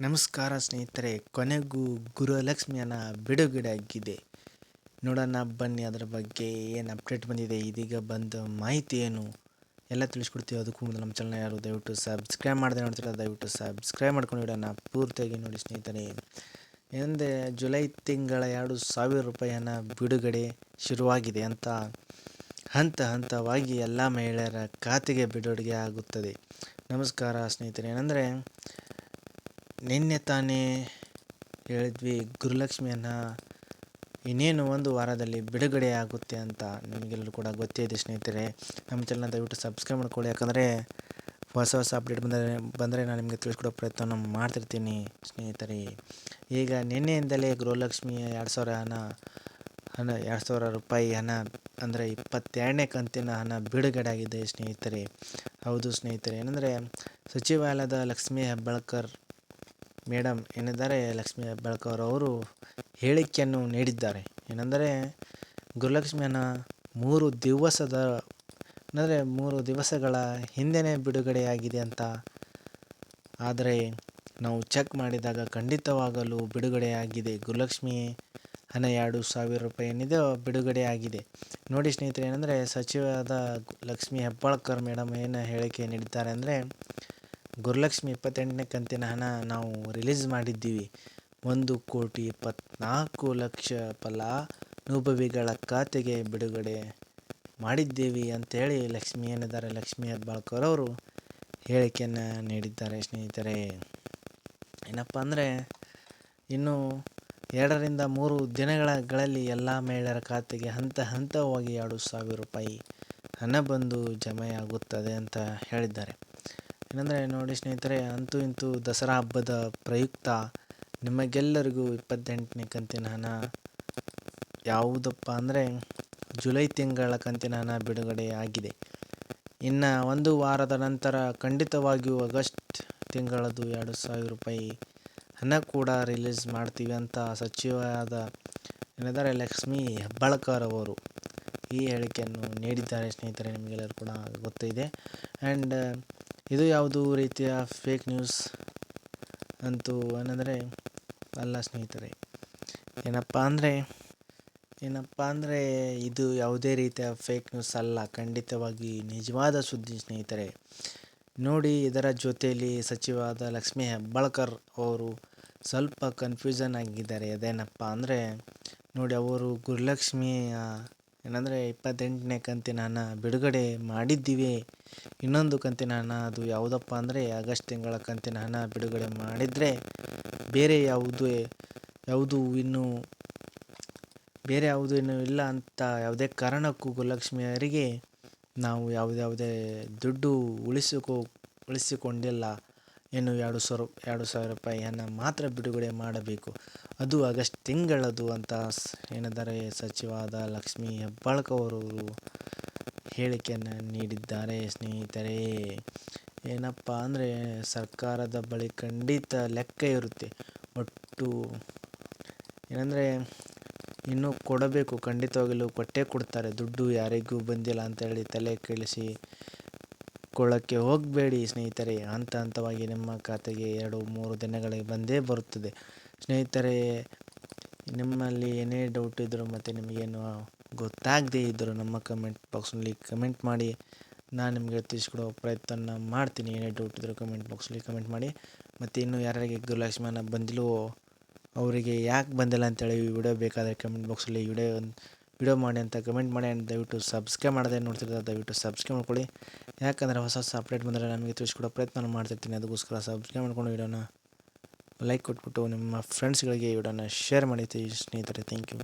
ನಮಸ್ಕಾರ ಸ್ನೇಹಿತರೆ, ಕೊನೆಗೂ ಗುರುಲಕ್ಷ್ಮಿಯನ್ನ ಬಿಡುಗಡೆ ಆಗಿದೆ ನೋಡೋಣ, ಬನ್ನಿ ಅದರ ಬಗ್ಗೆ ಏನು ಅಪ್ಡೇಟ್ ಬಂದಿದೆ, ಇದೀಗ ಬಂದ ಮಾಹಿತಿ ಏನು? ಎಲ್ಲ ತಿಳಿಸ್ಕೊಡ್ತೀವಿ. ಅದಕ್ಕೂ ಮೊದಲು ನಮ್ಮ ಚಾನಲ್ ಯಾರು ದಯವಿಟ್ಟು ಸಬ್ಸ್ಕ್ರೈಬ್ ಮಾಡದೆ ನೋಡ್ತೀರ, ದಯವಿಟ್ಟು ಸಬ್ಸ್ಕ್ರೈಬ್ ಮಾಡ್ಕೊಂಡು ಇಡೋಣ ಪೂರ್ತಿಯಾಗಿ ನೋಡಿ ಸ್ನೇಹಿತರೆ. ಏನಂದರೆ, ಜುಲೈ ತಿಂಗಳ ಎರಡು ಸಾವಿರ ರೂಪಾಯಿಯನ್ನು ಬಿಡುಗಡೆ ಶುರುವಾಗಿದೆ ಅಂತ ಹಂತ ಹಂತವಾಗಿ ಎಲ್ಲ ಮಹಿಳೆಯರ ಖಾತೆಗೆ ಬಿಡುಗಡೆ ಆಗುತ್ತದೆ ನಮಸ್ಕಾರ ಸ್ನೇಹಿತರೆ. ಏನಂದರೆ ನಿನ್ನೆ ತಾನೇ ಹೇಳಿದ್ವಿ ಗುರುಲಕ್ಷ್ಮಿಯನ್ನು ಇನ್ನೇನು ಒಂದು ವಾರದಲ್ಲಿ ಬಿಡುಗಡೆ ಆಗುತ್ತೆ ಅಂತ ನಿಮಗೆಲ್ಲರೂ ಕೂಡ ಗೊತ್ತೇ ಇದೆ ಸ್ನೇಹಿತರೆ. ನಮ್ಮ ಚಾನಲ್ನ ದಯವಿಟ್ಟು ಸಬ್ಸ್ಕ್ರೈಬ್ ಮಾಡ್ಕೊಳ್ಳಿ. ಯಾಕಂದರೆ ಹೊಸ ಹೊಸ ಅಪ್ಡೇಟ್ ಬಂದರೆ ಬಂದರೆ ನಾನು ನಿಮಗೆ ತಿಳಿಸ್ಕೊಡೋ ಪ್ರಯತ್ನ ಮಾಡ್ತಿರ್ತೀನಿ ಸ್ನೇಹಿತರೆ. ಈಗ ನಿನ್ನೆಯಿಂದಲೇ ಗೃಹಲಕ್ಷ್ಮಿಯ ಎರಡು ಸಾವಿರ ಹಣ ಹಣ, ಎರಡು ಸಾವಿರ ರೂಪಾಯಿ ಹಣ, ಅಂದರೆ ಇಪ್ಪತ್ತೆರಡನೇ ಕಂತಿನ ಹಣ ಬಿಡುಗಡೆ ಆಗಿದೆ ಸ್ನೇಹಿತರೆ. ಹೌದು ಸ್ನೇಹಿತರೆ. ಏನಂದರೆ ಸಚಿವಾಲಯದ ಲಕ್ಷ್ಮೀ ಹೆಬ್ಬಾಳ್ಕರ್ ಮೇಡಮ್ ಏನೆಂದರೆ ಲಕ್ಷ್ಮೀ ಹೆಬ್ಬಾಳ್ಕರ್ ಅವರು ಹೇಳಿಕೆಯನ್ನು ನೀಡಿದ್ದಾರೆ. ಏನೆಂದರೆ, ಗುರುಲಕ್ಷ್ಮಿಯನ್ನು ಮೂರು ದಿವಸದ ಅಂದರೆ ಮೂರು ದಿವಸಗಳ ಹಿಂದೆಯೇ ಬಿಡುಗಡೆಯಾಗಿದೆ ಅಂತ. ಆದರೆ, ನಾವು ಚೆಕ್ ಮಾಡಿದಾಗ ಖಂಡಿತವಾಗಲು ಬಿಡುಗಡೆಯಾಗಿದೆ. ಗುರುಲಕ್ಷ್ಮಿ ಹಣ ಎರಡು ಸಾವಿರ ರೂಪಾಯಿ ಏನಿದೆ ಬಿಡುಗಡೆಯಾಗಿದೆ. ನೋಡಿ ಸ್ನೇಹಿತರೆ, ಏನಂದರೆ ಸಚಿವಾದ ಲಕ್ಷ್ಮೀ ಹೆಬ್ಬಾಳ್ಕರ್ ಮೇಡಮ್ ಏನು ಹೇಳಿಕೆ ನೀಡಿದ್ದಾರೆ ಅಂದರೆ ಗುರುಲಕ್ಷ್ಮಿ ಇಪ್ಪತ್ತೆಂಟನೇ ಕಂತಿನ ಹಣ ನಾವು ರಿಲೀಸ್ ಮಾಡಿದ್ದೀವಿ. ಒಂದು ಕೋಟಿ ಇಪ್ಪತ್ನಾಲ್ಕು ಲಕ್ಷ ಫಲಾನುಭವಿಗಳ ಖಾತೆಗೆ ಬಿಡುಗಡೆ ಮಾಡಿದ್ದೀವಿ ಅಂತೇಳಿ ಲಕ್ಷ್ಮಿ ಏನಿದ್ದಾರೆ, ಲಕ್ಷ್ಮಿ ಹೆಬ್ಬಾಳ್ಕರ್ ಅವರು ಹೇಳಿಕೆಯನ್ನು ನೀಡಿದ್ದಾರೆ ಸ್ನೇಹಿತರೆ. ಏನಪ್ಪ ಅಂದರೆ, ಇನ್ನು ಎರಡರಿಂದ ಮೂರು ದಿನಗಳಲ್ಲಿ ಎಲ್ಲ ಮಹಿಳೆಯರ ಖಾತೆಗೆ ಹಂತ ಹಂತವಾಗಿ ಎರಡು ಸಾವಿರ ರೂಪಾಯಿ ಹಣ ಬಂದು ಜಮೆಯಾಗುತ್ತದೆ ಅಂತ ಹೇಳಿದ್ದಾರೆ. ಏನಂದರೆ ನೋಡಿ ಸ್ನೇಹಿತರೆ, ಅಂತೂ ಇಂತೂ ದಸರಾ ಹಬ್ಬದ ಪ್ರಯುಕ್ತ ನಿಮಗೆಲ್ಲರಿಗೂ ಇಪ್ಪತ್ತೆಂಟನೇ ಕಂತಿನ ಹಣ. ಯಾವುದಪ್ಪ ಅಂದರೆ, ಜುಲೈ ತಿಂಗಳ ಕಂತಿನ ಹಣ ಬಿಡುಗಡೆ ಆಗಿದೆ. ಇನ್ನು ಒಂದು ವಾರದ ನಂತರ ಖಂಡಿತವಾಗಿಯೂ ಆಗಸ್ಟ್ ತಿಂಗಳದು ಎರಡು ಸಾವಿರ ರೂಪಾಯಿ ಹಣ ಕೂಡ ರಿಲೀಸ್ ಮಾಡ್ತೀವಿ ಅಂತ ಸಚಿವರಾದ ಏನಿದ್ದಾರೆ ಲಕ್ಷ್ಮೀ ಹೆಬ್ಬಾಳ್ಕರ್ ಅವರು ಈ ಹೇಳಿಕೆಯನ್ನು ನೀಡಿದ್ದಾರೆ ಸ್ನೇಹಿತರೆ ನಿಮಗೆಲ್ಲರೂ ಕೂಡ ಗೊತ್ತಿದೆ. ಆ್ಯಂಡ್ ಇದು ಯಾವುದು ರೀತಿಯ ಫೇಕ್ ನ್ಯೂಸ್ ಅಂತೂ ಏನಂದರೆ ಅಲ್ಲ ಸ್ನೇಹಿತರೆ. ಏನಪ್ಪ ಅಂದರೆ ಏನಪ್ಪ ಅಂದರೆ ಇದು ಯಾವುದೇ ರೀತಿಯ ಫೇಕ್ ನ್ಯೂಸ್ ಅಲ್ಲ, ಖಂಡಿತವಾಗಿ ನಿಜವಾದ ಸುದ್ದಿ ಸ್ನೇಹಿತರೆ. ನೋಡಿ, ಇದರ ಜೊತೆಯಲ್ಲಿ ಸಚಿವಾದ ಲಕ್ಷ್ಮೀ ಹೆಬ್ಬಾಳ್ಕರ್ ಅವರು ಸ್ವಲ್ಪ ಕನ್ಫ್ಯೂಷನ್ ಆಗಿದ್ದಾರೆ. ಅದೇನಪ್ಪ ಅಂದರೆ, ನೋಡಿ, ಅವರು ಗುರುಲಕ್ಷ್ಮಿಯ ಏನಂದರೆ ಇಪ್ಪತ್ತೆಂಟನೇ ಕಂತಿನ ಹಣ ಬಿಡುಗಡೆ ಮಾಡಿದ್ದೀವಿ. ಇನ್ನೊಂದು ಕಂತಿನ ಹಣ ಅದು ಯಾವುದಪ್ಪ ಅಂದರೆ ಆಗಸ್ಟ್ ತಿಂಗಳ ಕಂತಿನ ಹಣ ಬಿಡುಗಡೆ ಮಾಡಿದರೆ ಬೇರೆ ಯಾವುದೇ, ಯಾವುದು ಇನ್ನೂ, ಬೇರೆ ಯಾವುದೂ ಇನ್ನೂ ಇಲ್ಲ ಅಂತ ಯಾವುದೇ ಕಾರಣಕ್ಕೂ ಗುರುಲಕ್ಷ್ಮಿಯರಿಗೆ ನಾವು ಯಾವುದ್ಯಾವುದೇ ದುಡ್ಡು ಉಳಿಸಿಕೊ, ಉಳಿಸಿಕೊಂಡಿಲ್ಲ. ಏನು ಎರಡು ಸಾವಿರ ಎರಡು ಸಾವಿರ ರೂಪಾಯಿಯನ್ನು ಮಾತ್ರ ಬಿಡುಗಡೆ ಮಾಡಬೇಕು. ಅದು ಆಗಸ್ಟ್ ತಿಂಗಳದು ಅಂತ ಏನಿದ್ದಾರೆ ಸಚಿವಾದ ಲಕ್ಷ್ಮೀ ಹೆಬ್ಬಾಳ್ಕವರು ಹೇಳಿಕೆಯನ್ನು ನೀಡಿದ್ದಾರೆ ಸ್ನೇಹಿತರೆ. ಏನಪ್ಪ ಅಂದರೆ ಸರ್ಕಾರದ ಬಳಿ ಖಂಡಿತ ಲೆಕ್ಕ ಇರುತ್ತೆ. ಒಟ್ಟು ಏನಂದರೆ ಇನ್ನೂ ಕೊಡಬೇಕು, ಖಂಡಿತವಾಗಲೂ ಕೊಟ್ಟೇ ಕೊಡ್ತಾರೆ. ದುಡ್ಡು ಯಾರಿಗೂ ಬಂದಿಲ್ಲ ಅಂತೇಳಿ ತಲೆ ಕೆಡಿಸಿ ಕೊಳ್ಳೋಕ್ಕೆ ಹೋಗಬೇಡಿ ಸ್ನೇಹಿತರೆ. ಹಂತ ಹಂತವಾಗಿ ನಿಮ್ಮ ಖಾತೆಗೆ ಎರಡು, ಮೂರು ದಿನಗಳಿಗೆ ಬಂದೇ ಬರುತ್ತದೆ. ಸ್ನೇಹಿತರೆ, ನಿಮ್ಮಲ್ಲಿ ಏನೇ ಡೌಟ್ ಇದ್ದರೂ ಮತ್ತು ನಿಮಗೇನು ಗೊತ್ತಾಗದೇ ಇದ್ದರೂ ನಮ್ಮ ಕಮೆಂಟ್ ಬಾಕ್ಸ್ನಲ್ಲಿ ಕಮೆಂಟ್ ಮಾಡಿ. ನಾನು ನಿಮಗೆ ತಿಳಿಸ್ಕೊಡೋ ಪ್ರಯತ್ನ ಮಾಡ್ತೀನಿ. ಏನೇ ಡೌಟ್ ಇದ್ದರೂ ಕಮೆಂಟ್ ಬಾಕ್ಸಲ್ಲಿ ಕಮೆಂಟ್ ಮಾಡಿ. ಮತ್ತು ಇನ್ನೂ ಯಾರ್ಯಾರಿಗೆ ಗುರುಲಕ್ಷ್ಮಣ ಬಂದಿಲ್ವೋ, ಅವರಿಗೆ ಯಾಕೆ ಬಂದಿಲ್ಲ ಅಂತೇಳಿ ವಿಡಿಯೋ ಬೇಕಾದರೆ ಕಮೆಂಟ್ ಬಾಕ್ಸಲ್ಲಿ ವಿಡಿಯೋ ವಿಡಿಯೋ ಮಾಡಿ ಅಂತ ಕಮೆಂಟ್ ಮಾಡಿ ಆ್ಯಂಡ್ ದಯವಿಟ್ಟು ಸಬ್ಸ್ಕ್ರೈಬ್ ಮಾಡದೆ ನೋಡ್ತಿರ್ತಾರೆ ದಯವಿಟ್ಟು ಸಬ್ಸ್ಕ್ರೈಬ್ ಮಾಡ್ಕೊಳ್ಳಿ. ಯಾಕಂದರೆ ಹೊಸ ಹೊಸ ಅಪ್ಡೇಟ್ ಬಂದರೆ ನಮಗೆ ತಿಳಿಸ್ಕೊಡೋ ಪ್ರಯತ್ನ ಮಾಡ್ತಿರ್ತೀನಿ. ಅದಕ್ಕೋಸ್ಕರ ಸಬ್ಸ್ಕ್ರೈಬ್ ಮಾಡ್ಕೊಂಡು ವಿಡಿಯೋನ ಲೈಕ್ ಕೊಟ್ಬಿಟ್ಟು ನಿಮ್ಮ ಫ್ರೆಂಡ್ಸ್ಗಳಿಗೆ ವಿಡಿಯೋನ ಶೇರ್ ಮಾಡಿ ಸ್ನೇಹಿತರೆ. Thank you